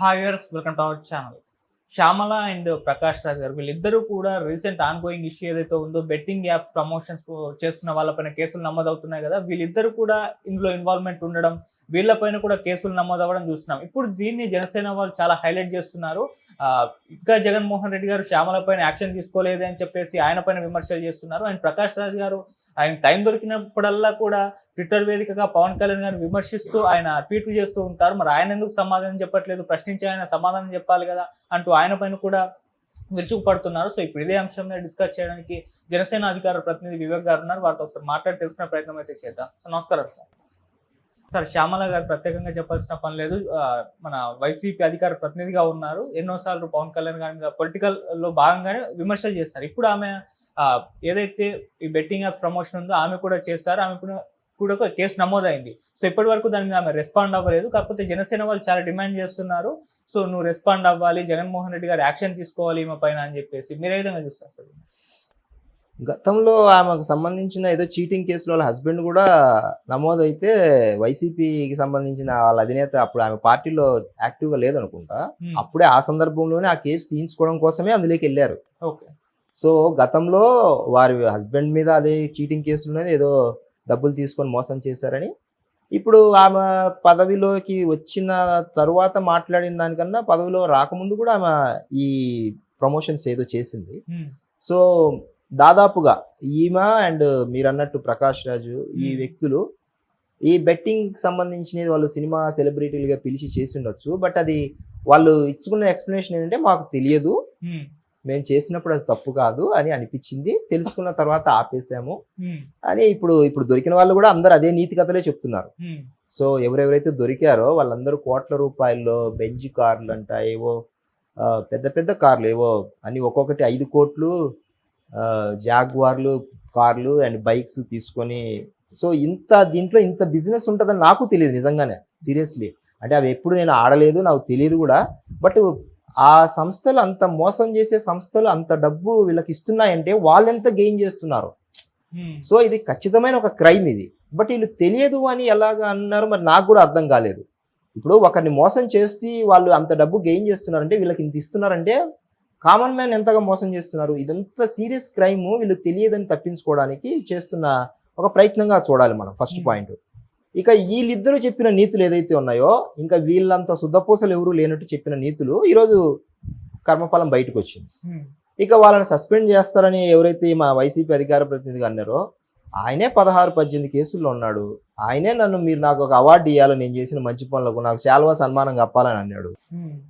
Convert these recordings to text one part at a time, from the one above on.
హాయర్స్ welcome to our channel. Shyamala and Prakash Raj గారు వీళ్ళిద్దరూ కూడా రీసెంట్ ఆన్ గోయింగ్ ఇష్యూ ఏదైతే ఉందో బెట్టింగ్ యాప్ ప్రమోషన్స్ చేస్తున్న వాళ్ళపైన కేసులు నమోదవుతున్నాయి కదా వీళ్ళిద్దరూ కూడా ఇందులో ఇన్వాల్వ్మెంట్ ఉండడం వీళ్ళపైన కూడా కేసులు నమోదవ్వడం చూస్తున్నాం. ఇప్పుడు దీన్ని జనసేన వాళ్ళు చాలా హైలైట్ చేస్తున్నారు. ఇంకా జగన్మోహన్ రెడ్డి గారు శ్యామల పైన యాక్షన్ తీసుకోలేదు అని చెప్పేసి ఆయన పైన విమర్శలు చేస్తున్నారు. అండ్ ప్రకాష్ రాజ్ గారు ఆయన టైం దొరికినప్పుడల్లా కూడా ట్విట్టర్ వేదికగా పవన్ కళ్యాణ్ గారిని విమర్శిస్తూ ఆయన ట్వీట్లు చేస్తూ ఉంటారు. మరి ఆయన ఎందుకు సమాధానం చెప్పట్లేదు? ప్రశ్నించి ఆయన సమాధానం చెప్పాలి కదా అంటూ ఆయన పైన కూడా విరుచుకుపడుతున్నారు. సో ఇప్పుడు ఇదే అంశం మీద డిస్కస్ చేయడానికి జనసేన అధికార ప్రతినిధి వివేక్ గారు ఉన్నారు. వారితో ఒకసారి మాట్లాడి తెలుసుకునే ప్రయత్నం అయితే చేద్దాం. సో నమస్కారం సార్. సార్ శ్యామల గారు ప్రత్యేకంగా చెప్పాల్సిన పని లేదు. మన వైసీపీ అధికార ప్రతినిధిగా ఉన్నారు. ఎన్నోసార్లు పవన్ కళ్యాణ్ గారి మీద పొలిటికల్లో భాగంగానే విమర్శలు చేస్తారు. ఇప్పుడు ఆమె ఏదైతే ఈ బెట్టింగ్ యాప్ ప్రమోషన్ ఉందో ఆమె కూడా చేస్తారు ఆమె కూడా కూడా ఒక కేసు నమోదైంది. సో ఇప్పటి వరకు దాని మీద ఆమె రెస్పాండ్ అవ్వలేదు. కాకపోతే జనసేన వాళ్ళు చాలా డిమాండ్ చేస్తున్నారు. సో నువ్వు రెస్పాండ్ అవ్వాలి జగన్మోహన్ రెడ్డి గారు యాక్షన్ తీసుకోవాలి ఈమె పైన అని చెప్పేసి. మీరు ఏ విధంగా చూస్తారు సార్ గతంలో ఆమెకు సంబంధించిన ఏదో చీటింగ్ కేసులో వాళ్ళ హస్బెండ్ కూడా నమోదైతే వైసీపీకి సంబంధించిన వాళ్ళ అధినేత అప్పుడు ఆమె పార్టీలో యాక్టివ్గా లేదనుకుంటా. Hmm. అప్పుడే ఆ సందర్భంలోనే ఆ కేసు తీయించుకోవడం కోసమే అందులోకి వెళ్ళారు. ఓకే. సో గతంలో వారి హస్బెండ్ మీద అదే చీటింగ్ కేసులోనే ఏదో డబ్బులు తీసుకొని మోసం చేశారని. ఇప్పుడు ఆమె పదవిలోకి వచ్చిన తరువాత మాట్లాడిన దానికన్నా పదవిలో రాకముందు కూడా ఆమె ఈ ప్రమోషన్స్ ఏదో చేసింది. సో దాదాపుగా ఈమె అండ్ మీరు అన్నట్టు ప్రకాష్ రాజు ఈ. వ్యక్తులు ఈ బెట్టింగ్ సంబంధించినది వాళ్ళు సినిమా సెలబ్రిటీలుగా పిలిచి చేసి ఉండొచ్చు. బట్ అది వాళ్ళు ఇచ్చుకున్న ఎక్స్ప్లెనేషన్ ఏంటంటే మాకు తెలియదు. మేము చేసినప్పుడు అది తప్పు కాదు అని అనిపించింది. తెలుసుకున్న తర్వాత ఆపేసాము అని ఇప్పుడు ఇప్పుడు దొరికిన వాళ్ళు కూడా అందరు అదే నీతి కథలే చెప్తున్నారు. సో ఎవరెవరైతే దొరికారో వాళ్ళందరూ కోట్ల రూపాయల్లో బెంజ్ కార్లు అంట ఏవో పెద్ద పెద్ద కార్లు ఏవో అన్ని ఒక్కొక్కటి ఐదు కోట్లు జాగ్వార్లు కార్లు అండ్ బైక్స్ తీసుకొని సో ఇంత దీంట్లో ఇంత బిజినెస్ ఉంటుందని నాకు తెలియదు నిజంగానే సీరియస్లీ. అంటే అవి ఎప్పుడు నేను ఆడలేదు నాకు తెలియదు కూడా. బట్ ఆ సంస్థలు అంత మోసం చేసే సంస్థలు అంత డబ్బు వీళ్ళకి ఇస్తున్నాయంటే వాళ్ళు ఎంత గెయిన్ చేస్తున్నారు? సో ఇది ఖచ్చితమైన ఒక క్రైమ్ ఇది. బట్ వీళ్ళు తెలియదు అని ఎలాగ అన్నారు మరి నాకు కూడా అర్థం కాలేదు. ఇప్పుడు ఒకరిని మోసం చేసి వాళ్ళు అంత డబ్బు గెయిన్ చేస్తున్నారంటే వీళ్ళకి ఇంత ఇస్తున్నారంటే కామన్ మ్యాన్ ఎంతగా మోసం చేస్తున్నారు? ఇదంతా సీరియస్ క్రైమ్ వీళ్ళు తెలియదని తప్పించుకోవడానికి చేస్తున్న ఒక ప్రయత్నంగా చూడాలి మనం ఫస్ట్ Hmm. పాయింట్ ఇక వీళ్ళిద్దరూ చెప్పిన నీతులు ఏదైతే ఉన్నాయో ఇంకా వీళ్ళంత శుద్ధపూసలు ఎవరు లేనట్టు చెప్పిన నీతులు ఈరోజు కర్మఫలం బయటకు వచ్చింది. ఇక వాళ్ళని సస్పెండ్ చేస్తారని ఎవరైతే మా వైసీపీ అధికార ప్రతినిధిగా అన్నారో ఆయనే పదహారు పద్దెనిమిది కేసుల్లో ఉన్నాడు. ఆయనే నన్ను మీరు నాకు ఒక అవార్డు ఇవ్వాలని నేను చేసిన మంచి పనులకు నాకు శాల్వా సన్మానం కప్పాలని అన్నాడు.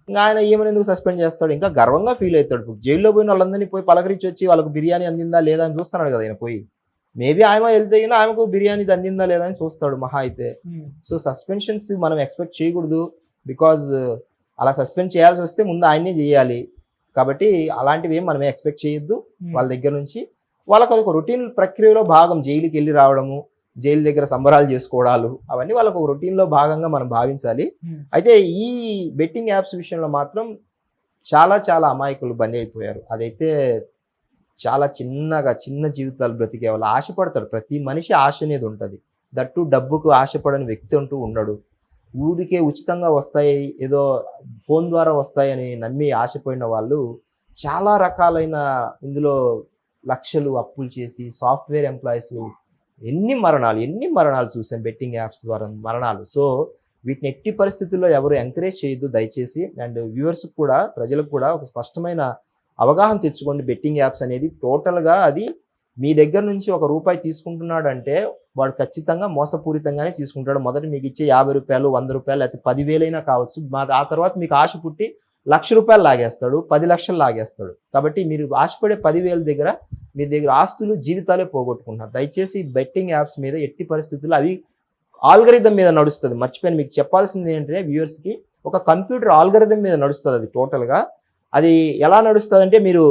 ఇంకా ఆయన ఏమని ఎందుకు సస్పెండ్ చేస్తాడు? ఇంకా గర్వంగా ఫీల్ అవుతాడు. జైల్లో పోయిన వాళ్ళందరినీ పోయి పలకరించి వచ్చి వాళ్ళకు బిర్యానీ అందిందా లేదా అని చూస్తున్నాడు కదా ఆయన పోయి. మేబీ ఆమె వెళ్తే ఆమెకు బిర్యానీ అందిందా లేదా అని చూస్తాడు మహా అయితే. సో సస్పెన్షన్స్ మనం ఎక్స్పెక్ట్ చేయకూడదు బికాజ్ అలా సస్పెండ్ చేయాల్సి వస్తే ముందు ఆయనే చేయాలి. కాబట్టి అలాంటివి ఏం మనం ఎక్స్పెక్ట్ చేయొద్దు. వాళ్ళ దగ్గర నుంచి వాళ్ళకి ఒక రొటీన్ ప్రక్రియలో భాగం జైలుకి వెళ్ళి రావడము జైలు దగ్గర సంబరాలు చేసుకోవడాలు అవన్నీ వాళ్ళకు ఒక రొటీన్లో భాగంగా మనం భావించాలి. అయితే ఈ బెట్టింగ్ యాప్స్ విషయంలో మాత్రం చాలా చాలా అమాయకులు బందీ అయిపోయారు. అదైతే చాలా చిన్నగా చిన్న జీవితాలు బ్రతికే వాళ్ళు ఆశపడతారు. ప్రతి మనిషి ఆశ అనేది ఉంటుంది. దట్టు డబ్బుకు ఆశపడని వ్యక్తి అంటూ ఉండడు. ఊరికే ఉచితంగా వస్తాయి ఏదో ఫోన్ ద్వారా వస్తాయని నమ్మి ఆశపోయిన వాళ్ళు చాలా రకాలైన ఇందులో లక్షలు అప్పులు చేసి సాఫ్ట్వేర్ ఎంప్లాయీస్ ఎన్ని మరణాలు ఎన్ని మరణాలు చూసాం బెట్టింగ్ యాప్స్ ద్వారా మరణాలు. సో వీటిని ఎట్టి పరిస్థితుల్లో ఎవరు ఎంకరేజ్ చేయొద్దు దయచేసి. అండ్ వ్యూవర్స్ కూడా ప్రజలకు కూడా ఒక స్పష్టమైన అవగాహన తెచ్చుకోండి. బెట్టింగ్ యాప్స్ అనేది టోటల్గా అది మీ దగ్గర నుంచి ఒక రూపాయి తీసుకుంటున్నాడు అంటే వాడు ఖచ్చితంగా మోసపూరితంగానే తీసుకుంటాడు. మొదట మీకు ఇచ్చే యాభై రూపాయలు వంద రూపాయలు లేకపోతే పదివేలైనా కావచ్చు. మా ఆ తర్వాత మీకు ఆశ పుట్టి లక్ష రూపాయలు లాగేస్తాడు. పది లక్షలు లాగేస్తాడు. కాబట్టి మీరు ఆశపడే పదివేల దగ్గర మీ దగ్గర ఆస్తులు జీవితాలే పోగొట్టుకుంటున్నారు. దయచేసి బెట్టింగ్ యాప్స్ మీద ఎట్టి పరిస్థితుల్లో అవి ఆల్గరిథం మీద నడుస్తుంది. మర్చిపోయిన. మీకు చెప్పాల్సింది ఏంటంటే వ్యూవర్స్కి ఒక కంప్యూటర్ ఆల్గరిథం మీద నడుస్తుంది అది టోటల్గా. అది ఎలా నడుస్తుంది అంటే మీరు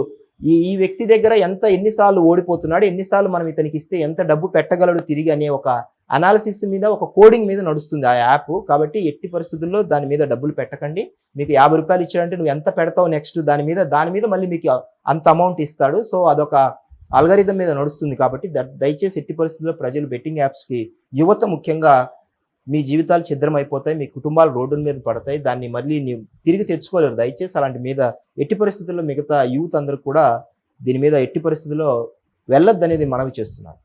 ఈ ఈ వ్యక్తి దగ్గర ఎంత ఎన్నిసార్లు ఓడిపోతున్నాడు ఎన్నిసార్లు మనం ఇతనికి ఇస్తే ఎంత డబ్బు పెట్టగలడు తిరిగి అనే ఒక అనాలిసిస్ మీద ఒక కోడింగ్ మీద నడుస్తుంది ఆ యాప్ కాబట్టి ఎట్టి పరిస్థితుల్లో దాని మీద డబ్బులు పెట్టకండి. మీకు యాభై రూపాయలు ఇచ్చాడంటే నువ్వు ఎంత పెడతావు నెక్స్ట్ దాని మీద దాని మీద మళ్ళీ మీకు అంత అమౌంట్ ఇస్తాడు. సో అదొక అల్గరిథం మీద నడుస్తుంది కాబట్టి దయచేసి ఎట్టి పరిస్థితుల్లో ప్రజలు బెట్టింగ్ యాప్స్కి యువత ముఖ్యంగా మీ జీవితాలు ఛిద్రం అయిపోతాయి మీ కుటుంబాలు రోడ్డుల మీద పడతాయి దాన్ని మళ్ళీ నీ- తిరిగి తెచ్చుకోలేరు. దయచేసి అలాంటి మీద ఎట్టి పరిస్థితుల్లో మిగతా యూత్ అందరూ కూడా దీని మీద ఎట్టి పరిస్థితుల్లో వెళ్ళొద్దు అనేది మనవి చేస్తున్నారు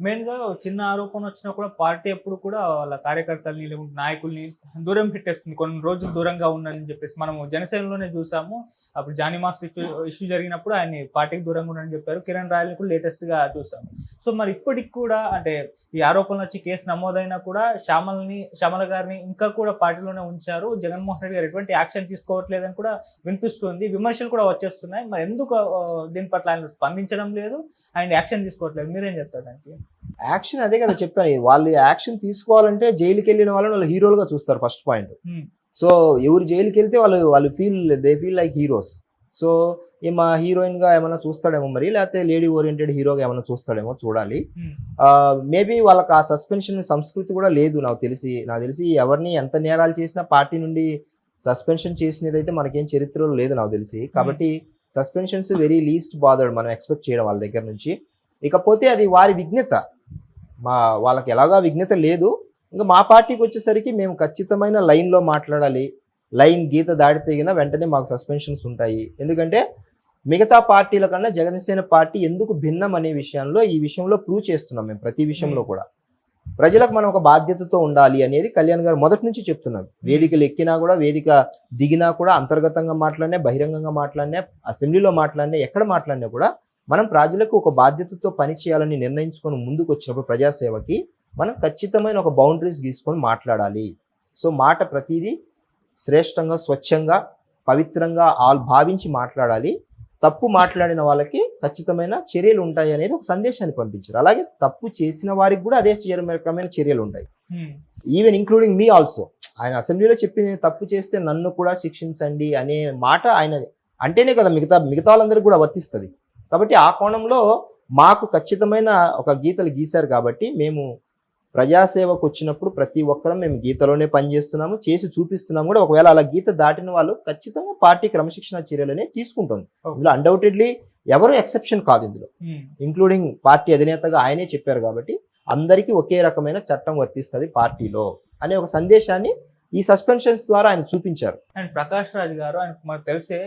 మెయిన్గా చిన్న ఆరోపణ వచ్చినా కూడా పార్టీ ఎప్పుడు కూడా వాళ్ళ కార్యకర్తల్ని లేకుంటే నాయకుల్ని దూరం పెట్టేస్తుంది. కొన్ని రోజులు దూరంగా ఉండని చెప్పేసి మనము జనసేనలోనే చూసాము. అప్పుడు జానీ మాస్క్ ఇష్యూ ఇష్యూ జరిగినప్పుడు ఆయన పార్టీకి దూరంగా ఉండని చెప్పారు. కిరణ్ రాయల్ని కూడా లేటెస్ట్గా చూసాము. సో మరి ఇప్పటికి కూడా అంటే ఈ ఆరోపణలు వచ్చి కేసు నమోదైనా కూడా శ్యామల్ని శ్యామల గారిని ఇంకా కూడా పార్టీలోనే ఉంచారు. జగన్మోహన్ రెడ్డి గారు ఎటువంటి యాక్షన్ తీసుకోవట్లేదని కూడా వినిపిస్తుంది. విమర్శలు కూడా వచ్చేస్తున్నాయి. మరి ఎందుకు దీని పట్ల ఆయన స్పందించడం లేదు? ఆయన యాక్షన్ తీసుకోవట్లేదు. మీరేం చెప్తారు దానికి? యాక్షన్ అదే కదా చెప్పాను. వాళ్ళు యాక్షన్ తీసుకోవాలంటే జైలుకి వెళ్ళిన వాళ్ళని వాళ్ళు హీరోలుగా చూస్తారు ఫస్ట్ పాయింట్ Hmm. సో ఎవరు జైలుకి వెళ్తే వాళ్ళు వాళ్ళు feel they feel like heroes so ఏమా హీరోయిన్గా ఏమైనా చూస్తాడేమో మరి? లేకపోతే లేడీ ఓరియంటెడ్ హీరోగా ఏమైనా చూస్తాడేమో చూడాలి. Hmm. మేబీ వాళ్ళకి ఆ సస్పెన్షన్ సంస్కృతి కూడా లేదు నాకు తెలిసి. నాకు తెలిసి ఎవరిని ఎంత నేరాలు చేసినా పార్టీ నుండి సస్పెన్షన్ చేసినది అయితే మనకేం చరిత్రలో లేదు నాకు తెలిసి. కాబట్టి సస్పెన్షన్స్ వెరీ లీస్ట్ బాదర్డ్ మనం ఎక్స్పెక్ట్ చేయడం వాళ్ళ దగ్గర నుంచి. ఇకపోతే అది వారి విఘ్నత. మా వాళ్ళకి ఎలాగా విఘ్నత లేదు. ఇంకా మా పార్టీకి వచ్చేసరికి మేము ఖచ్చితమైన లైన్లో మాట్లాడాలి. లైన్ గీత దాడి తెగిన వెంటనే మాకు సస్పెన్షన్స్ ఉంటాయి. ఎందుకంటే మిగతా పార్టీల కన్నా జగన్సేన పార్టీ ఎందుకు భిన్నం అనే విషయంలో ఈ విషయంలో ప్రూవ్ చేస్తున్నాం మేము ప్రతి విషయంలో. కూడా. ప్రజలకు మనం ఒక బాధ్యతతో ఉండాలి అనేది కళ్యాణ్ గారు మొదటి నుంచి చెప్తున్నాం వేదికలు ఎక్కినా కూడా వేదిక దిగినా కూడా అంతర్గతంగా మాట్లాడినా బహిరంగంగా మాట్లాడినా అసెంబ్లీలో మాట్లాడినా ఎక్కడ మాట్లాడినా కూడా మనం ప్రజలకు ఒక బాధ్యతతో పని చేయాలని నిర్ణయించుకొని ముందుకు వచ్చినప్పుడు ప్రజాసేవకి మనం ఖచ్చితమైన ఒక బౌండరీస్ గీసుకొని మాట్లాడాలి. సో మాట ప్రతిదీ శ్రేష్టంగా స్వచ్ఛంగా పవిత్రంగా ఆల్ భావించి మాట్లాడాలి. తప్పు మాట్లాడిన వాళ్ళకి ఖచ్చితమైన చర్యలు ఉంటాయి అనేది ఒక సందేశాన్ని పంపించారు. అలాగే తప్పు చేసిన వారికి కూడా అదే రకమైన చర్యలు ఉంటాయి. ఈవెన్ ఇంక్లూడింగ్ మీ ఆల్సో ఆయన అసెంబ్లీలో చెప్పింది నేను తప్పు చేస్తే నన్ను కూడా శిక్షించండి అనే మాట ఆయన అంటేనే కదా మిగతా మిగతా వాళ్ళందరికీ కూడా వర్తిస్తుంది. కాబట్టి ఆ కోణంలో మాకు ఖచ్చితమైన ఒక గీతలు గీశారు కాబట్టి మేము ప్రజాసేవకు వచ్చినప్పుడు ప్రతి ఒక్కరం మేము గీతలోనే పనిచేస్తున్నాము చేసి చూపిస్తున్నాము కూడా. ఒకవేళ అలా గీత దాటిన వాళ్ళు ఖచ్చితంగా పార్టీ క్రమశిక్షణ చర్యలనే తీసుకుంటుంది. ఇందులో అన్డౌటెడ్లీ ఎవరు ఎక్సెప్షన్ కాదు ఇందులో. Hmm. ఇంక్లూడింగ్ పార్టీ అధినేతగా ఆయనే చెప్పారు కాబట్టి అందరికీ ఒకే రకమైన చట్టం వర్తిస్తుంది పార్టీలో అనే ఒక సందేశాన్ని ఈ సస్పెన్షన్స్ ద్వారా ఆయన చూపించారు. అండ్ ప్రకాష్ రాజ్ గారు ఆయన మనకు తెలిసే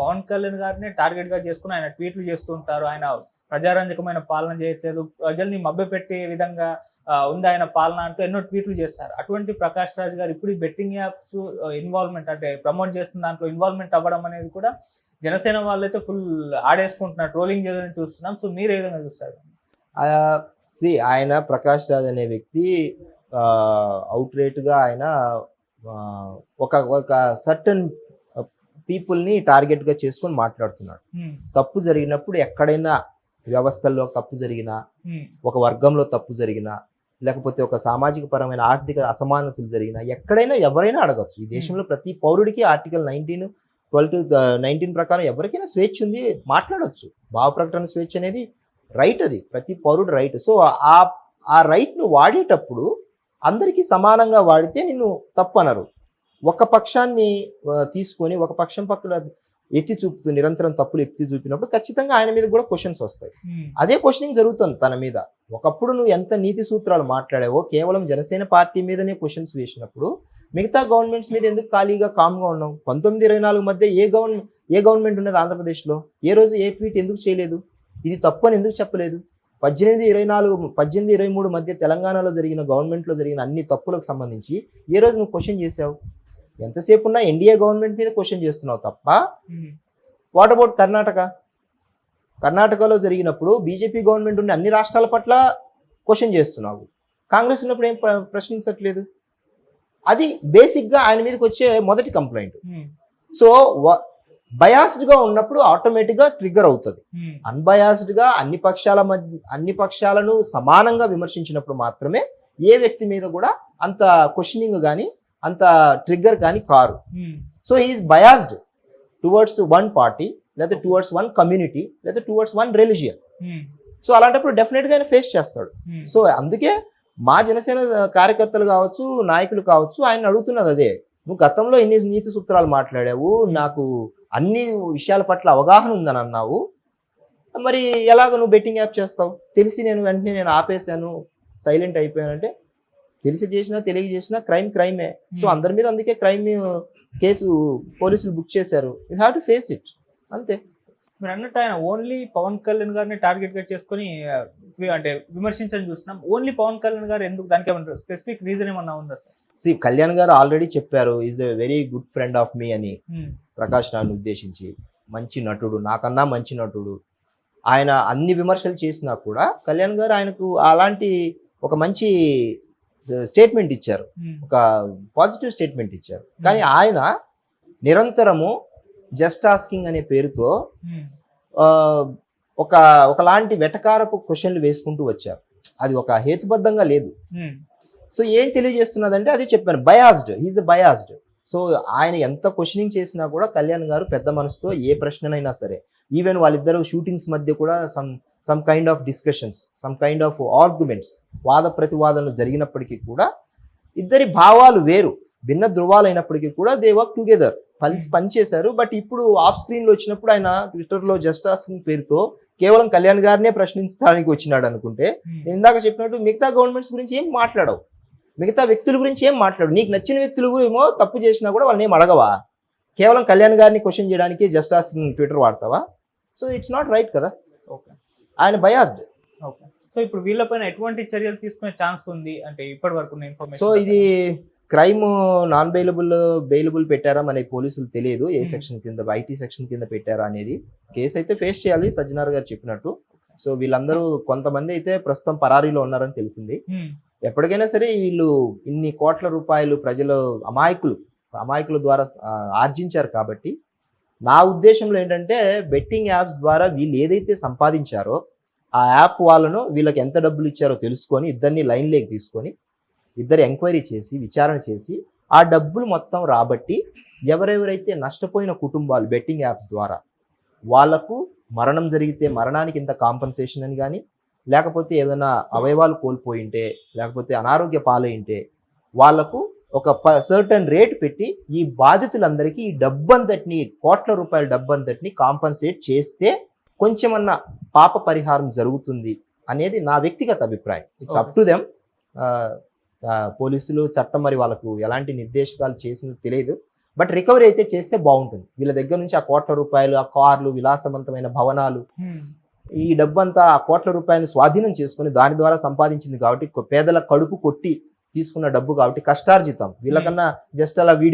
పవన్ కళ్యాణ్ గారిని టార్గెట్గా చేసుకుని ఆయన ట్వీట్లు చేస్తుంటారు ఆయన ప్రజారంజకమైన పాలన చేయట్లేదు. ప్రజల్ని మభ్యపెట్టే విధంగా ఉంది ఆయన పాలన అంటూ ఎన్నో ట్వీట్లు చేస్తారు అటువంటి ప్రకాష్ రాజ్ గారు ఇప్పుడు బెట్టింగ్ యాప్స్ ఇన్వాల్వ్మెంట్ అంటే ప్రమోట్ చేస్తున్న దాంట్లో ఇన్వాల్వ్మెంట్ అవ్వడం అనేది కూడా జనసేన వాళ్ళైతే ఫుల్ ఆడేసుకుంటున్నారు. ట్రోలింగ్ చేయడం చూస్తున్నాం. సో మీరు ఏ విధంగా చూస్తారు? సి ఆయన ప్రకాష్ రాజ్ అనే వ్యక్తి అవుట్గా ఆయన ఒక ఒక సర్టన్ పీపుల్ని టార్గెట్గా చేసుకొని మాట్లాడుతున్నాడు. తప్పు జరిగినప్పుడు ఎక్కడైనా వ్యవస్థల్లో తప్పు జరిగినా. ఒక వర్గంలో తప్పు జరిగినా లేకపోతే ఒక సామాజిక పరమైన ఆర్థిక అసమానతలు జరిగినా ఎక్కడైనా ఎవరైనా అడగచ్చు. ఈ దేశంలో ప్రతి పౌరుడికి article nineteen twelve two nineteen ప్రకారం ఎవరికైనా స్వేచ్ఛ ఉంది మాట్లాడొచ్చు. భావ ప్రకటన స్వేచ్ఛ అనేది రైట్ అది. ప్రతి పౌరుడు రైట్. సో ఆ ఆ రైట్ను వాడేటప్పుడు అందరికీ సమానంగా వాడితే నిన్ను తప్పు అనరు. ఒక పక్షాన్ని తీసుకొని ఒక పక్షం పక్కన ఎత్తి చూపుతూ నిరంతరం తప్పులు ఎత్తి చూపినప్పుడు ఖచ్చితంగా ఆయన మీద కూడా క్వశ్చన్స్ వస్తాయి. Hmm. అదే క్వశ్చనింగ్ జరుగుతుంది తన మీద. ఒకప్పుడు నువ్వు ఎంత నీతి సూత్రాలు మాట్లాడావో కేవలం జనసేన పార్టీ మీదనే క్వశ్చన్స్ వేసినప్పుడు మిగతా గవర్నమెంట్స్ మీద ఎందుకు ఖాళీగా కామ్గా ఉన్నావు? పంతొమ్మిది ఇరవై నాలుగు మధ్య ఏ గవర్నమెంట్ ఏ గవర్నమెంట్ ఉన్నది ఆంధ్రప్రదేశ్లో? ఏ రోజు ఏ ట్వీట్ ఎందుకు చేయలేదు? ఇది తప్పు అని ఎందుకు చెప్పలేదు? పద్దెనిమిది ఇరవై నాలుగు పద్దెనిమిది ఇరవై మూడు మధ్య తెలంగాణలో జరిగిన గవర్నమెంట్లో జరిగిన అన్ని తప్పులకు సంబంధించి ఏ రోజు నువ్వు క్వశ్చన్ చేసావు ఎంతసేపు ఉన్నా ఎన్డీఏ గవర్నమెంట్ మీద క్వశ్చన్ చేస్తున్నావు తప్ప వాట్ అబౌట్ కర్ణాటక కర్ణాటకలో జరిగినప్పుడు బీజేపీ గవర్నమెంట్ ఉన్న అన్ని రాష్ట్రాల పట్ల క్వశ్చన్ చేస్తున్నావు. కాంగ్రెస్ ఉన్నప్పుడు ఏం ప్ర- ప్రశ్నించట్లేదు. అది బేసిక్గా ఆయన మీదకి వచ్చే మొదటి కంప్లైంట్ సో బయాస్డ్గా ఉన్నప్పుడు ఆటోమేటిక్గా ట్రిగ్గర్ అవుతుంది. అన్బయాస్డ్గా అన్ని పక్షాల మధ్య అన్ని పక్షాలను సమానంగా విమర్శించినప్పుడు మాత్రమే ఏ వ్యక్తి మీద కూడా అంత క్వశ్చనింగ్ కానీ అంత ట్రిగ్గర్ కానీ కారు Hmm. So is biased towards one party లేదా టువర్డ్స్ వన్ కమ్యూనిటీ లేదా towards one religion Hmm. So అలాంటప్పుడు డెఫినెట్గా ఆయన ఫేస్ చేస్తాడు Hmm. సో అందుకే మా జనసేన కార్యకర్తలు కావచ్చు నాయకులు కావచ్చు ఆయన అడుగుతున్నది అదే నువ్వు గతంలో ఎన్ని నీతి సూత్రాలు మాట్లాడావు నాకు అన్ని విషయాల పట్ల అవగాహన ఉందని అన్నావు మరి ఎలాగ నువ్వు బెట్టింగ్ యాప్ చేస్తావు తెలిసి నేను వెంటనే నేను ఆపేశాను సైలెంట్ అయిపోయానంటే తెలిసి చేసినా తెలియ చేసినా క్రైమ్ క్రైమే. So Hmm. అందరి మీద అందుకే క్రైమ్ కేసు పోలీసులు బుక్ చేశారు. You have to face it అంతే. మీరు అన్నట్టు ఆయన ఓన్లీ పవన్ కళ్యాణ్ గారిని టార్గెట్గా చేసుకొని అంటే విమర్శించని చూస్తున్నాం. ఓన్లీ పవన్ కళ్యాణ్ గారు ఎందుకు దానికి ఏమన్నా స్పెసిఫిక్ రీజన్ ఏమన్నా ఉందా సార్? సి కళ్యాణ్ గారు ఆల్రెడీ చెప్పారు is a very good friend of me అని ఉమ్, ప్రకాష్ రావుని ఉద్దేశించి. మంచి నటుడు నాకన్నా మంచి నటుడు. ఆయన అన్ని విమర్శలు చేసినా కూడా కళ్యాణ్ గారు ఆయనకు అలాంటి ఒక మంచి స్టేట్మెంట్ ఇచ్చారు. ఉమ్, ఒక పాజిటివ్ స్టేట్మెంట్ ఇచ్చారు. కానీ ఆయన నిరంతరము జస్ట్ ఆస్కింగ్ అనే పేరుతో ఆ, ఒక ఒకలాంటి వెటకారపు క్వశ్చన్లు వేసుకుంటూ వచ్చారు. అది ఒక హేతుబద్ధంగా లేదు. సో ఏం తెలియజేస్తున్నదంటే అది చెప్పాను బయాస్డ్ హీజ్ బయాస్డ్ సో ఆయన ఎంత క్వశ్చనింగ్ చేసినా కూడా కళ్యాణ్ గారు పెద్ద మనసుతో ఏ ప్రశ్ననైనా సరే ఈవెన్ వాళ్ళిద్దరు షూటింగ్స్ మధ్య కూడా some some kind of discussions some kind of arguments వాద ప్రతివాదనలు జరిగినప్పటికీ కూడా ఇద్దరి భావాలు వేరు భిన్న ధృవాలు అయినప్పటికీ కూడా దే వర్క్ టుగెదర్ కలిసి పనిచేశారు బట్ ఇప్పుడు ఆఫ్ స్క్రీన్లో వచ్చినప్పుడు ఆయన ట్విట్టర్లో జస్ట్ ఆస్కింగ్ పేరుతో కేవలం కళ్యాణ్ గారినే ప్రశ్నించడానికి వచ్చినాడు అనుకుంటే ఉమ్, నేను ఇందాక చెప్పినట్టు మిగతా గవర్నమెంట్స్ గురించి ఏం మాట్లాడవు. మిగతా వ్యక్తుల గురించి ఏం మాట్లాడు నీకు నచ్చిన వ్యక్తులు ఏమో తప్పు చేసినా కూడా వాళ్ళని ఏం అడగవా? కేవలం కళ్యాణ్ గారిని క్వశ్చన్ చేయడానికి జస్ట్ ఆస్కింగ్ ట్విట్టర్ వాడతావా? సో ఇట్స్ నాట్ రైట్ కదా. ఓకే ఆయన బయాస్డ్ ఓకే సో ఇప్పుడు వీళ్ళపైన ఎటువంటి చర్యలు తీసుకునే ఛాన్స్ ఉంది? అంటే ఇప్పటి వరకు ఇన్ఫర్మేషన్ సో ఇది క్రైమ్ నాన్ బెయిలబుల్ బెయిలబుల్ పెట్టారా మన పోలీసులు తెలియదు. ఏ Hmm. సెక్షన్ కింద ఐటీ సెక్షన్ కింద పెట్టారా అనేది కేసు అయితే ఫేస్ చేయాలి సజ్జనార్ గారు చెప్పినట్టు. సో వీళ్ళందరూ కొంతమంది అయితే ప్రస్తుతం పరారీలో ఉన్నారని తెలిసింది. ఎప్పటికైనా సరే వీళ్ళు ఇన్ని కోట్ల రూపాయలు ప్రజలు అమాయకులు అమాయకుల ద్వారా ఆర్జించారు కాబట్టి నా ఉద్దేశంలో ఏంటంటే బెట్టింగ్ యాప్స్ ద్వారా వీళ్ళు ఏదైతే సంపాదించారో ఆ యాప్ వాళ్ళను వీళ్ళకి ఎంత డబ్బులు ఇచ్చారో తెలుసుకొని ఇద్దరిని లైన్లోకి తీసుకొని ఇద్దరు ఎంక్వైరీ చేసి విచారణ చేసి ఆ డబ్బులు మొత్తం రాబట్టి ఎవరెవరైతే నష్టపోయిన కుటుంబాలు బెట్టింగ్ యాప్స్ ద్వారా వాళ్ళకు మరణం జరిగితే మరణానికి ఇంత కాంపన్సేషన్ అని కానీ లేకపోతే ఏదైనా అవయవాలు కోల్పోయింటే లేకపోతే అనారోగ్య పాలైంటే వాళ్ళకు ఒక సర్టన్ రేట్ పెట్టి ఈ బాధితులందరికీ ఈ డబ్బంతటిని కోట్ల రూపాయల డబ్బంతటిని కాంపన్సేట్ చేస్తే కొంచెమన్నా పాప పరిహారం జరుగుతుంది అనేది నా వ్యక్తిగత అభిప్రాయం. ఇట్స్ అప్ టు దెమ్ పోలీసులు చట్టం మరి వాళ్ళకు ఎలాంటి నిర్దేశకాలు చేసిందో తెలియదు. బట్ రికవరీ అయితే చేస్తే బాగుంటుంది. వీళ్ళ దగ్గర నుంచి ఆ కోట్ల రూపాయలు ఆ కార్లు విలాసవంతమైన భవనాలు ఈ డబ్బంతా ఆ కోట్ల రూపాయలు స్వాధీనం చేసుకుని దాని ద్వారా సంపాదించింది కాబట్టి పేదల కడుపు కొట్టి తీసుకున్న డబ్బు కాబట్టి కష్టార్జితం. వీళ్ళకన్నా జస్ట్ అలా వీడియో